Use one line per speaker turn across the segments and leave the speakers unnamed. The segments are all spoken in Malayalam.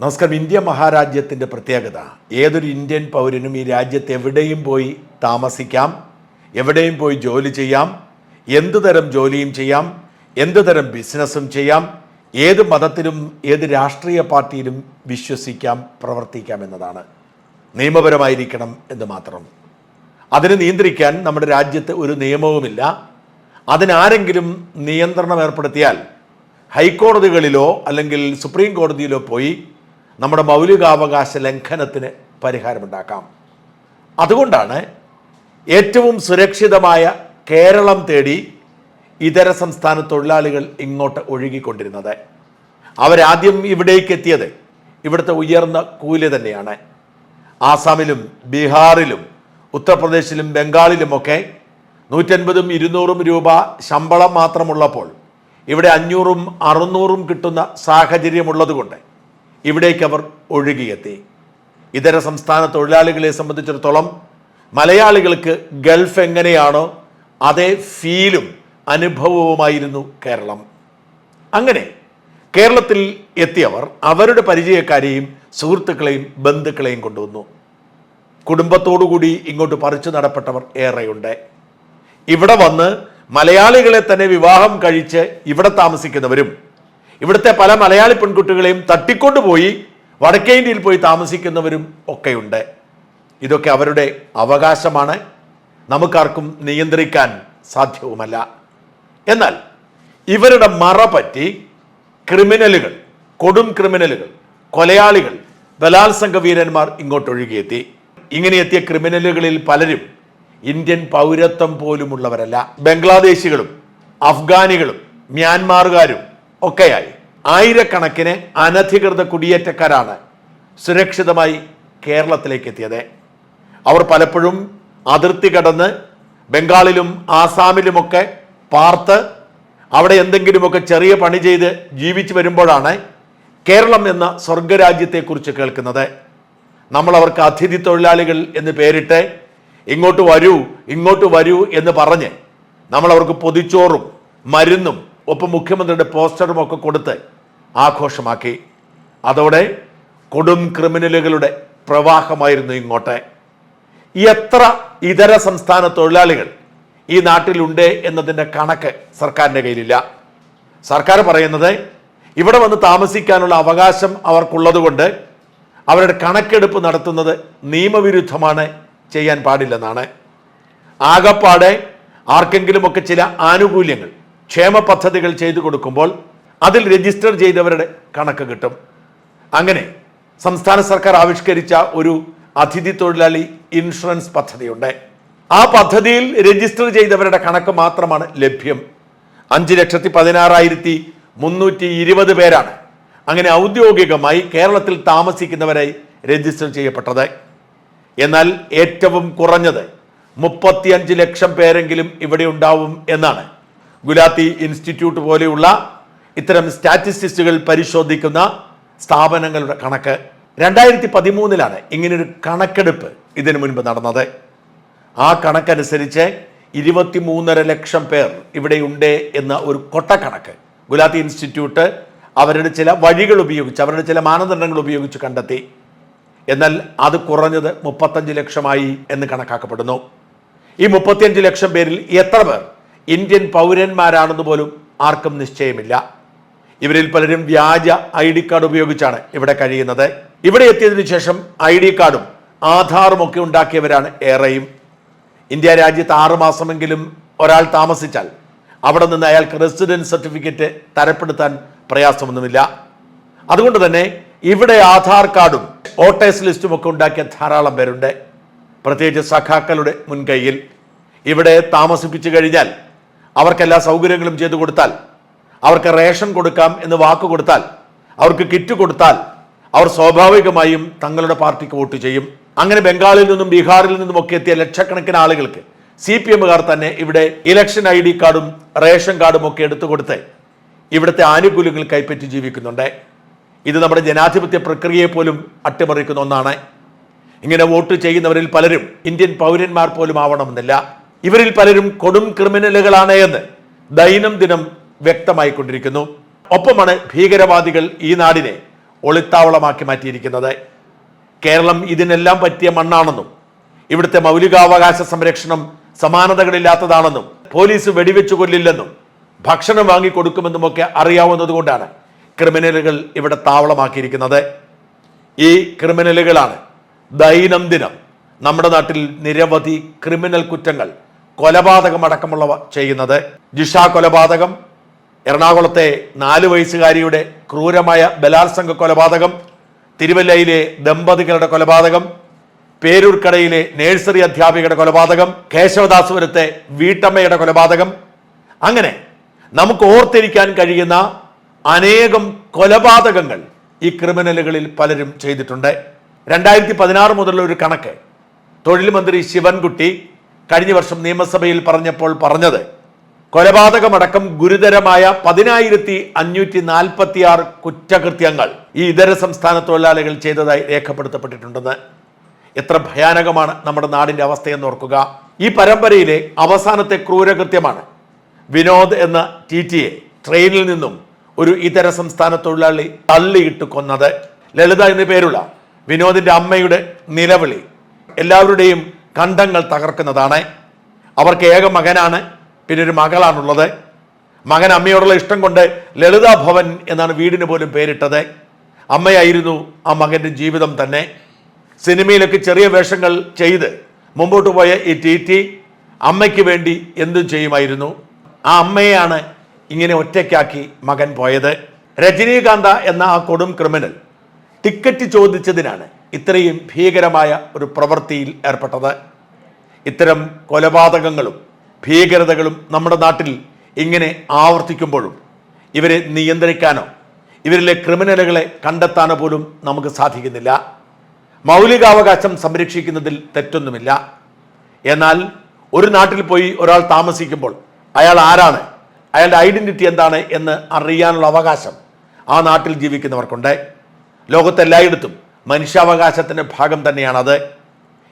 നമസ്കാരം. ഇന്ത്യ മഹാരാജ്യത്തിന്റെ പ്രത്യേകത. ഏതൊരു ഇന്ത്യൻ പൗരനും ഈ രാജ്യത്ത് എവിടെയും പോയി താമസിക്കാം. എവിടെയും പോയി ജോലി ചെയ്യാം. എന്തു തരം ജോലിയും ചെയ്യാം. എന്തു തരം ബിസിനസ്സും ചെയ്യാം. ഏത് മതത്തിലും ഏത് രാഷ്ട്രീയ പാർട്ടിയിലും വിശ്വസിക്കാം പ്രവർത്തിക്കാം എന്നതാണ്. നിയമപരമായിരിക്കണം എന്ന് മാത്രം. അതിനെ നിയന്ത്രിക്കാൻ നമ്മുടെ രാജ്യത്ത് ഒരു നിയമവുമില്ല. അതിനാരെങ്കിലും നിയന്ത്രണം ഏർപ്പെടുത്തിയാൽ ഹൈക്കോടതികളിലോ അല്ലെങ്കിൽ സുപ്രീം കോടതിയിലോ പോയി നമ്മുടെ മൗലികാവകാശ ലംഘനത്തിന് പരിഹാരമുണ്ടാക്കാം. അതുകൊണ്ടാണ് ഏറ്റവും സുരക്ഷിതമായ കേരളം തേടി ഇതര സംസ്ഥാന തൊഴിലാളികൾ ഇങ്ങോട്ട് ഒഴുകിക്കൊണ്ടിരുന്നത്. അവരാദ്യം ഇവിടേക്ക് എത്തിയത് ഇവിടുത്തെ ഉയർന്ന കൂലി തന്നെയാണ്. ആസാമിലും ബീഹാറിലും ഉത്തർപ്രദേശിലും ബംഗാളിലുമൊക്കെ നൂറ്റൻപതും ഇരുന്നൂറും രൂപ ശമ്പളം മാത്രമുള്ളപ്പോൾ ഇവിടെ അഞ്ഞൂറും അറുന്നൂറും കിട്ടുന്ന സാഹചര്യമുള്ളതുകൊണ്ട് ഇവിടേക്ക് അവർ ഒഴുകിയെത്തി. ഇതര സംസ്ഥാന തൊഴിലാളികളെ സംബന്ധിച്ചിടത്തോളം മലയാളികൾക്ക് ഗൾഫ് എങ്ങനെയാണോ അതേ ഫീലും അനുഭവവുമായിരുന്നു കേരളം. അങ്ങനെ കേരളത്തിൽ എത്തിയവർ അവരുടെ പരിചയക്കാരെയും സുഹൃത്തുക്കളെയും ബന്ധുക്കളെയും കൊണ്ടുവന്നു. കുടുംബത്തോടുകൂടി ഇങ്ങോട്ട് പറിച്ചു നടപ്പെട്ടവർ ഏറെയുണ്ട്. ഇവിടെ വന്ന് മലയാളികളെ തന്നെ വിവാഹം കഴിച്ച് ഇവിടെ താമസിക്കുന്നവരും ഇവിടുത്തെ പല മലയാളി പെൺകുട്ടികളെയും തട്ടിക്കൊണ്ടുപോയി വടക്കേ ഇന്ത്യയിൽ പോയി താമസിക്കുന്നവരും ഒക്കെയുണ്ട്. ഇതൊക്കെ അവരുടെ അവകാശമാണ്. നമുക്കാർക്കും നിയന്ത്രിക്കാൻ സാധ്യവുമല്ല. എന്നാൽ ഇവരുടെ മറ പറ്റി ക്രിമിനലുകൾ കൊടും ക്രിമിനലുകൾ കൊലയാളികൾ ബലാത്സംഗ വീരന്മാർ ഇങ്ങോട്ട് ഒഴുകിയെത്തി ഇങ്ങനെ എത്തിയ ക്രിമിനലുകളിൽ പലരും ഇന്ത്യൻ പൗരത്വം പോലുമുള്ളവരല്ല. ബംഗ്ലാദേശികളും അഫ്ഗാനികളും മ്യാൻമാറുകാരും ഒക്കെയായി. ആയിരക്കണക്കിന് അനധികൃത കുടിയേറ്റക്കാരാണ് സുരക്ഷിതമായി കേരളത്തിലേക്ക് എത്തിയത് അവർ പലപ്പോഴും അതിർത്തി കടന്ന് ബംഗാളിലും ആസാമിലുമൊക്കെ പാർത്ത് അവിടെ എന്തെങ്കിലുമൊക്കെ ചെറിയ പണി ചെയ്ത് ജീവിച്ചു വരുമ്പോഴാണ് കേരളം എന്ന സ്വർഗരാജ്യത്തെക്കുറിച്ച് കേൾക്കുന്നത്. നമ്മൾ അവർക്ക് അതിഥി തൊഴിലാളികൾ എന്ന് പേരിട്ട് ഇങ്ങോട്ട് വരൂ ഇങ്ങോട്ട് വരൂ എന്ന് പറഞ്ഞ് നമ്മൾ അവർക്ക് പൊതിച്ചോറും മരുന്നും ഒപ്പം മുഖ്യമന്ത്രിയുടെ പോസ്റ്ററും ഒക്കെ കൊടുത്ത് ആഘോഷമാക്കി. അതോടെ കൊടും ക്രിമിനലുകളുടെ പ്രവാഹമായിരുന്നു ഇങ്ങോട്ട്. എത്ര ഇതര സംസ്ഥാന തൊഴിലാളികൾ ഈ നാട്ടിലുണ്ട് എന്നതിന്റെ കണക്ക് സർക്കാരിന്റെ കയ്യിലില്ല. സർക്കാർ പറയുന്നത് ഇവിടെ വന്ന് താമസിക്കാനുള്ള അവകാശം അവർക്കുള്ളതുകൊണ്ട് അവരുടെ കണക്കെടുപ്പ് നടത്തുന്നത് നിയമവിരുദ്ധമാണ് ചെയ്യാൻ പാടില്ലെന്നാണ്. ആകപ്പാടെ ആർക്കെങ്കിലുമൊക്കെ ചില ആനുകൂല്യങ്ങൾ ക്ഷേമ പദ്ധതികൾ ചെയ്തു കൊടുക്കുമ്പോൾ അതിൽ രജിസ്റ്റർ ചെയ്തവരുടെ കണക്ക് കിട്ടും. അങ്ങനെ സംസ്ഥാന സർക്കാർ ആവിഷ്കരിച്ച ഒരു അതിഥി തൊഴിലാളി ഇൻഷുറൻസ് പദ്ധതിയുണ്ട്. ആ പദ്ധതിയിൽ രജിസ്റ്റർ ചെയ്തവരുടെ കണക്ക് മാത്രമാണ് ലഭ്യം. അഞ്ച് ലക്ഷത്തി പതിനാറായിരത്തി മുന്നൂറ്റി ഇരുപത് പേരാണ് അങ്ങനെ ഔദ്യോഗികമായി കേരളത്തിൽ താമസിക്കുന്നവരായി രജിസ്റ്റർ ചെയ്യപ്പെട്ടത്. എന്നാൽ ഏറ്റവും കുറഞ്ഞത് മുപ്പത്തിയഞ്ച് ലക്ഷം പേരെങ്കിലും ഇവിടെ ഉണ്ടാവും എന്നാണ് ഗുലാത്തി ഇൻസ്റ്റിറ്റ്യൂട്ട് പോലെയുള്ള ഇത്തരം സ്റ്റാറ്റിസ്റ്റിക്സുകൾ പരിശോധിക്കുന്ന സ്ഥാപനങ്ങളുടെ കണക്ക് രണ്ടായിരത്തി പതിമൂന്നിലാണ് ഇങ്ങനൊരു കണക്കെടുപ്പ് ഇതിനു മുൻപ് നടന്നത്. ആ കണക്കനുസരിച്ച് ഇരുപത്തി മൂന്നര ലക്ഷം പേർ ഇവിടെയുണ്ട് എന്ന ഒരു കൊട്ടക്കണക്ക് ഗുലാത്തി ഇൻസ്റ്റിറ്റ്യൂട്ട് അവരുടെ ചില വഴികൾ ഉപയോഗിച്ച് അവരുടെ ചില മാനദണ്ഡങ്ങൾ ഉപയോഗിച്ച് കണ്ടെത്തി. എന്നാൽ അത് കുറഞ്ഞത് മുപ്പത്തഞ്ച് ലക്ഷമായി എന്ന് കണക്കാക്കപ്പെടുന്നു. ഈ മുപ്പത്തിയഞ്ച് ലക്ഷം പേരിൽ എത്ര പേർ ഇന്ത്യൻ പൗരന്മാരാണെന്ന് പോലും ആർക്കും നിശ്ചയമില്ല. ഇവരിൽ പലരും വ്യാജ ഐ ഡി കാർഡ് ഉപയോഗിച്ചാണ് ഇവിടെ കഴിയുന്നത്. ഇവിടെ എത്തിയതിനു ശേഷം ഐ ഡി കാർഡും ആധാറും ഒക്കെ ഉണ്ടാക്കിയവരാണ് ഏറെയും. ഇന്ത്യ രാജ്യത്ത് ആറുമാസമെങ്കിലും ഒരാൾ താമസിച്ചാൽ അവിടെ നിന്ന് അയാൾക്ക് റെസിഡൻസ് സർട്ടിഫിക്കറ്റ് തരപ്പെടുത്താൻ പ്രയാസമൊന്നുമില്ല. അതുകൊണ്ട് തന്നെ ഇവിടെ ആധാർ കാർഡും വോട്ടേഴ്സ് ലിസ്റ്റും ഒക്കെ ഉണ്ടാക്കിയ ധാരാളം പേരുണ്ട്. പ്രത്യേകിച്ച് സഖാക്കളുടെ മുൻകൈയിൽ. ഇവിടെ താമസിപ്പിച്ചു കഴിഞ്ഞാൽ അവർക്കെല്ലാ സൗകര്യങ്ങളും ചെയ്തു കൊടുത്താൽ അവർക്ക് റേഷൻ കൊടുക്കാം എന്ന് വാക്ക് കൊടുത്താൽ അവർക്ക് കിറ്റ് കൊടുത്താൽ അവർ സ്വാഭാവികമായും തങ്ങളുടെ പാർട്ടിക്ക് വോട്ട് ചെയ്യും. അങ്ങനെ ബംഗാളിൽ നിന്നും ബീഹാറിൽ നിന്നും ഒക്കെ എത്തിയ ലക്ഷക്കണക്കിന് ആളുകൾക്ക് സി പി എമ്മുകാർ തന്നെ ഇവിടെ ഇലക്ഷൻ ഐ ഡി കാർഡും റേഷൻ കാർഡും ഒക്കെ എടുത്തു കൊടുത്ത് ഇവിടുത്തെ ആനുകൂല്യങ്ങൾ കൈപ്പറ്റി ജീവിക്കുന്നുണ്ട്. ഇത് നമ്മുടെ ജനാധിപത്യ പ്രക്രിയയെ പോലും അട്ടിമറിക്കുന്ന ഒന്നാണ്. ഇങ്ങനെ വോട്ട് ചെയ്യുന്നവരിൽ പലരും ഇന്ത്യൻ പൗരന്മാർ പോലും ആവണമെന്നില്ല. ഇവരിൽ പലരും കൊടും ക്രിമിനലുകളാണ് എന്ന് ദൈനംദിനം വ്യക്തമായിക്കൊണ്ടിരിക്കുന്നു. ഒപ്പമാണ് ഭീകരവാദികൾ ഈ നാടിനെ ഒളിത്താവളമാക്കി മാറ്റിയിരിക്കുന്നത്. കേരളം ഇതിനെല്ലാം പറ്റിയ മണ്ണാണെന്നും ഇവിടുത്തെ മൗലികാവകാശ സംരക്ഷണം സമാനതകളില്ലാത്തതാണെന്നും പോലീസ് വെടിവെച്ചു കൊല്ലില്ലെന്നും ഭക്ഷണം വാങ്ങിക്കൊടുക്കുമെന്നുമൊക്കെ അറിയാവുന്നതുകൊണ്ടാണ് ക്രിമിനലുകൾ ഇവിടെ താവളമാക്കിയിരിക്കുന്നത്. ഈ ക്രിമിനലുകളാണ് ദൈനംദിനം നമ്മുടെ നാട്ടിൽ നിരവധി ക്രിമിനൽ കുറ്റങ്ങൾ കൊലപാതകം അടക്കമുള്ളവ ചെയ്യുന്നത്. ജിഷ കൊലപാതകം എറണാകുളത്തെ നാല് വയസ്സുകാരിയുടെ ക്രൂരമായ ബലാത്സംഗ കൊലപാതകം തിരുവല്ലയിലെ ദമ്പതികളുടെ കൊലപാതകം പേരൂർക്കടയിലെ നഴ്സറി അധ്യാപികയുടെ കൊലപാതകം കേശവദാസുപുരത്തെ വീട്ടമ്മയുടെ കൊലപാതകം. അങ്ങനെ നമുക്ക് ഓർത്തിരിക്കാൻ കഴിയുന്ന അനേകം കൊലപാതകങ്ങൾ ഈ ക്രിമിനലുകളിൽ പലരും ചെയ്തിട്ടുണ്ട്. രണ്ടായിരത്തി പതിനാറ് മുതലുള്ള ഒരു കണക്ക് തൊഴിൽ മന്ത്രി ശിവൻകുട്ടി കഴിഞ്ഞ വർഷം നിയമസഭയിൽ പറഞ്ഞപ്പോൾ പറഞ്ഞത് കൊലപാതകമടക്കം ഗുരുതരമായ പതിനായിരത്തി അഞ്ഞൂറ്റി നാൽപ്പത്തി ആറ് കുറ്റകൃത്യങ്ങൾ ഈ ഇതര സംസ്ഥാന തൊഴിലാളികൾ ചെയ്തതായി രേഖപ്പെടുത്തപ്പെട്ടിട്ടുണ്ടെന്ന്. എത്ര ഭയാനകമാണ് നമ്മുടെ നാടിന്റെ അവസ്ഥയെന്ന് ഓർക്കുക. ഈ പരമ്പരയിലെ അവസാനത്തെ ക്രൂരകൃത്യമാണ് വിനോദ് എന്ന ടി ടിയെ ട്രെയിനിൽ നിന്നും ഒരു ഇതര സംസ്ഥാന തൊഴിലാളി തള്ളിയിട്ട് കൊന്നത്. ലളിത എന്നു പേരുള്ള വിനോദിന്റെ അമ്മയുടെ നിലവിളി എല്ലാവരുടെയും കണ്ടങ്ങൾ തകർക്കുന്നതാണ്. അവർക്ക് ഏക മകനാണ് പിന്നെ ഒരു മകളാണുള്ളത്. മകൻ അമ്മയോടുള്ള ഇഷ്ടം കൊണ്ട് ലളിതാ ഭവൻ എന്നാണ് വീടിന് പോലും പേരിട്ടത്. അമ്മയായിരുന്നു ആ മകന്റെ ജീവിതം തന്നെ. സിനിമയിലൊക്കെ ചെറിയ വേഷങ്ങൾ ചെയ്ത് മുമ്പോട്ട് പോയ ഈ ടി ടി അമ്മയ്ക്ക് വേണ്ടി എന്തും ചെയ്യുമായിരുന്നു. ആ അമ്മയെയാണ് ഇങ്ങനെ ഒറ്റയ്ക്കാക്കി മകൻ പോയത്. രജനീകാന്ത എന്ന ആ കൊടും ക്രിമിനൽ ടിക്കറ്റ് ചോദിച്ചതിനാണ് ഇത്രയും ഭീകരമായ ഒരു പ്രവൃത്തിയിൽ ഏർപ്പെട്ടത്. ഇത്തരം കൊലപാതകങ്ങളും ഭീകരതകളും നമ്മുടെ നാട്ടിൽ ഇങ്ങനെ ആവർത്തിക്കുമ്പോഴും ഇവരെ നിയന്ത്രിക്കാനോ ഇവരിലെ ക്രിമിനലുകളെ കണ്ടെത്താനോ പോലും നമുക്ക് സാധിക്കുന്നില്ല. മൗലികാവകാശം സംരക്ഷിക്കുന്നതിൽ തെറ്റൊന്നുമില്ല. എന്നാൽ ഒരു നാട്ടിൽ പോയി ഒരാൾ താമസിക്കുമ്പോൾ അയാൾ ആരാണ്? അയാളുടെ ഐഡന്റിറ്റി എന്താണ് എന്ന് അറിയാനുള്ള അവകാശം ആ നാട്ടിൽ ജീവിക്കുന്നവർക്കുണ്ട്. ലോകത്തെല്ലായിടത്തും മനുഷ്യാവകാശത്തിന്റെ ഭാഗം തന്നെയാണത്.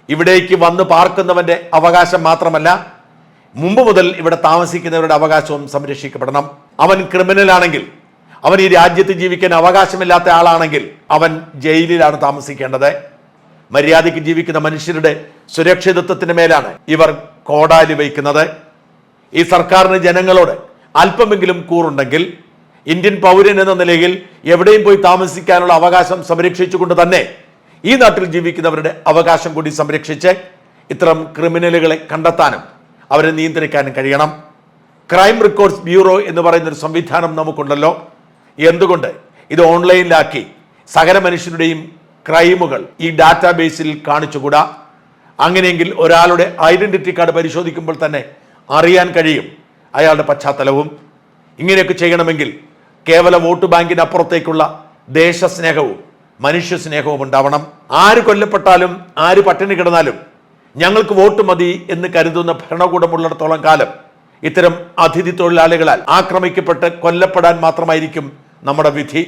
ഇവിടേക്ക് വന്ന് പാർക്കുന്നവന്റെ അവകാശം മാത്രമല്ല മുമ്പ് മുതൽ ഇവിടെ താമസിക്കുന്നവരുടെ അവകാശവും സംരക്ഷിക്കപ്പെടണം. അവൻ ക്രിമിനൽ ആണെങ്കിൽ അവൻ ഈ രാജ്യത്ത് ജീവിക്കാൻ അവകാശമില്ലാത്ത ആളാണെങ്കിൽ അവൻ ജയിലിലാണ് താമസിക്കേണ്ടത്. മര്യാദയ്ക്ക് ജീവിക്കുന്ന മനുഷ്യരുടെ സുരക്ഷിതത്വത്തിന് മേലാണ് ഇവർ കോടാലി വയ്ക്കുന്നത്. ഈ സർക്കാരിന് ജനങ്ങളോട് അല്പമെങ്കിലും കൂറുണ്ടെങ്കിൽ ഇന്ത്യൻ പൗരൻ എന്ന നിലയിൽ എവിടെയും പോയി താമസിക്കാനുള്ള അവകാശം സംരക്ഷിച്ചുകൊണ്ട് തന്നെ ഈ നാട്ടിൽ ജീവിക്കുന്നവരുടെ അവകാശം കൂടി സംരക്ഷിച്ച് ഇത്തരം ക്രിമിനലുകളെ കണ്ടെത്താനും അവരെ നിയന്ത്രിക്കാനും കഴിയണം. ക്രൈം റെക്കോർഡ്സ് ബ്യൂറോ എന്ന് പറയുന്ന ഒരു സംവിധാനം നമുക്കുണ്ടല്ലോ. എന്തുകൊണ്ട് ഇത് ഓൺലൈനിലാക്കി സകല മനുഷ്യരുടെയും ക്രൈമുകൾ ഈ ഡാറ്റാബേസിൽ കാണിച്ചുകൂടാ? അങ്ങനെയെങ്കിൽ ഒരാളുടെ ഐഡന്റിറ്റി കാർഡ് പരിശോധിക്കുമ്പോൾ തന്നെ അറിയാൻ കഴിയും അയാളുടെ പശ്ചാത്തലവും. ഇങ്ങനെയൊക്കെ ചെയ്യണമെങ്കിൽ കേവല വോട്ട് ബാങ്കിനപ്പുറത്തേക്കുള്ള ദേശസ്നേഹവും മനുഷ്യ സ്നേഹവും ഉണ്ടാവണം. ആര് കൊല്ലപ്പെട്ടാലും ആര് പട്ടിണി കിടന്നാലും ഞങ്ങൾക്ക് വോട്ട് മതി എന്ന് കരുതുന്ന ഭരണകൂടമുള്ളിടത്തോളം കാലം ഇത്തരം അതിഥി തൊഴിലാളികളാൽ ആക്രമിക്കപ്പെട്ട് കൊല്ലപ്പെടാൻ മാത്രമായിരിക്കും നമ്മുടെ വിധി.